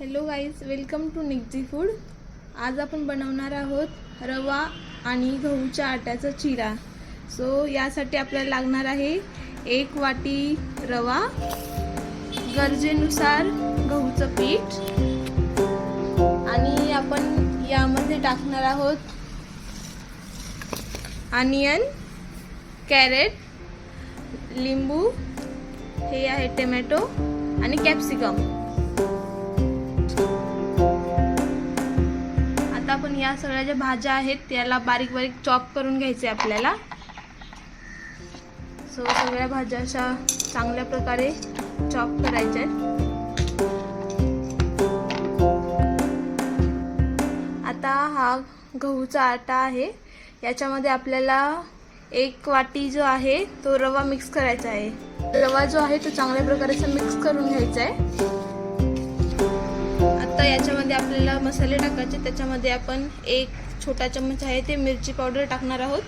Hello guys welcome to Nikji food आज आपण बनवणार आहोत रवा आणि गहूच्या आट्याचा चिरा. सो यासाठी आपल्याला लागणार आहे एक वाटी रवा गरजेनुसार गहूचं पीठ आणि आपण यामध्ये टाकणार आहोत अनियन कॅरेट लिंबू हे आहे टोमॅटो आणि कॅप्सिकम आता आपण या सगळ्या ज्या भाज्या आहेत त्याला बारीक बारीक चॉप करून घ्यायचे आपल्याला. सो सगळ्या भाज्या अशा चांगल्या प्रकारे चॉप करायच्या आहेत. आता हा गहूचा आटा आहे. याच्यामध्ये आपल्याला एक वाटी जो आहे तो रवा मिक्स करायचा आहे. रवा जो आहे तो चांगल्या प्रकारे मिक्स करून घ्यायचा आहे. आता याच्यामध्ये आपल्याला मसाले टाकायचे त्याच्यामध्ये आपण एक छोटा चम्मच आहे ते मिरची पावडर टाकणार आहोत.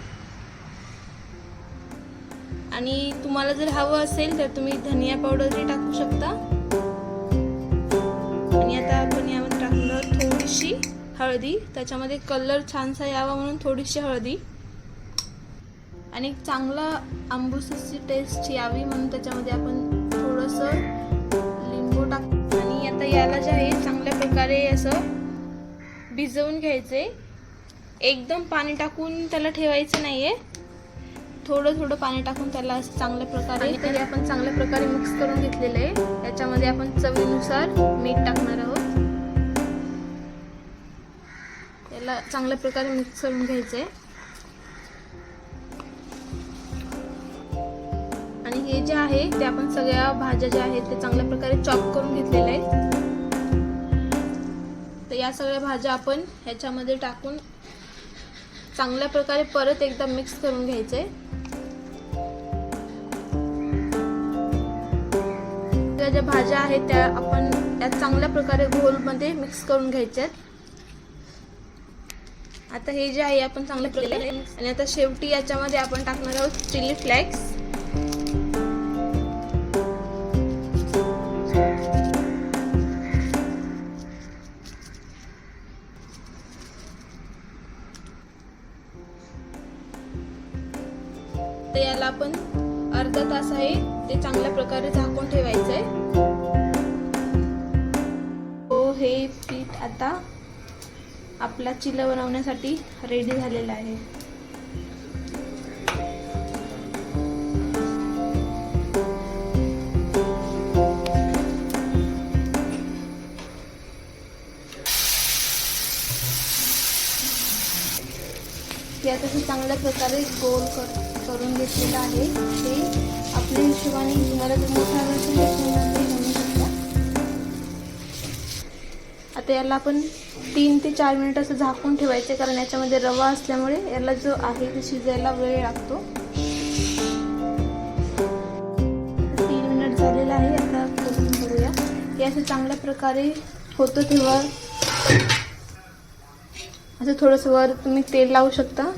आणि तुम्हाला जर हवं असेल तर तुम्ही धनिया पावडरही टाकू शकता. आणि आता आपण यामध्ये टाकणार थोडीशी हळदी. त्याच्यामध्ये कलर छानसा यावा म्हणून थोडीशी हळदी. आणि चांगला आंबूसची टेस्ट यावी म्हणून त्याच्यामध्ये आपण थोडंसं लिंबू टाक आणि आता याला जे आहे प्रकारे असं भिजवून घ्यायचे. एकदम पाणी टाकून त्याला ठेवायचं नाहीये. थोडं थोडं पाणी टाकून त्याला असं चांगल्या प्रकारे तरी आपण चांगल्या प्रकारे मिक्स करून घेतलेलं आहे. याच्यामध्ये आपण चवीनुसार मीठ टाकणार आहोत. त्याला चांगल्या प्रकारे मिक्स करून घ्यायचं आहे. आणि हे जे आहे ते आपण सगळ्या भाज्या ज्या आहेत ते चांगल्या प्रकारे चॉप करून घेतलेल्या आहेत. तर या सगळ्या भाज्या आपण ह्याच्यामध्ये टाकून चांगल्या प्रकारे परत एकदा मिक्स करून घ्यायचे. त्या ज्या भाज्या आहेत त्या आपण त्या चांगल्या प्रकारे घोलमध्ये मिक्स करून घ्यायच्या आहेत आता हे जे आहे आपण चांगल्या प्रकारे आणि आता शेवटी याच्यामध्ये आपण टाकणार आहोत चिली फ्लेक्स. तर याला आपण अर्धा तास आहे ते चांगल्या प्रकारे झाकून ठेवायचं आहे हो हे पीठ आता आपला चिला बनवण्यासाठी रेडी झालेला आहे. या तसं चांगल्या प्रकारे गोल कर करून घेतलेलं आहे. ते आपल्या हिशोबाने तुम्हाला तुम्ही असेल शकता आता याला आपण तीन ते चार मिनिट असं झाकून ठेवायचे कारण याच्यामध्ये रवा असल्यामुळे याला जो आहे तो शिजायला वेळ लागतो. तीन मिनिट झालेलं आहे आता खोलून बघूया. हे असं चांगल्या प्रकारे होतं तेव्हा. असं थोडंसं वर तुम्ही तेल लावू शकता.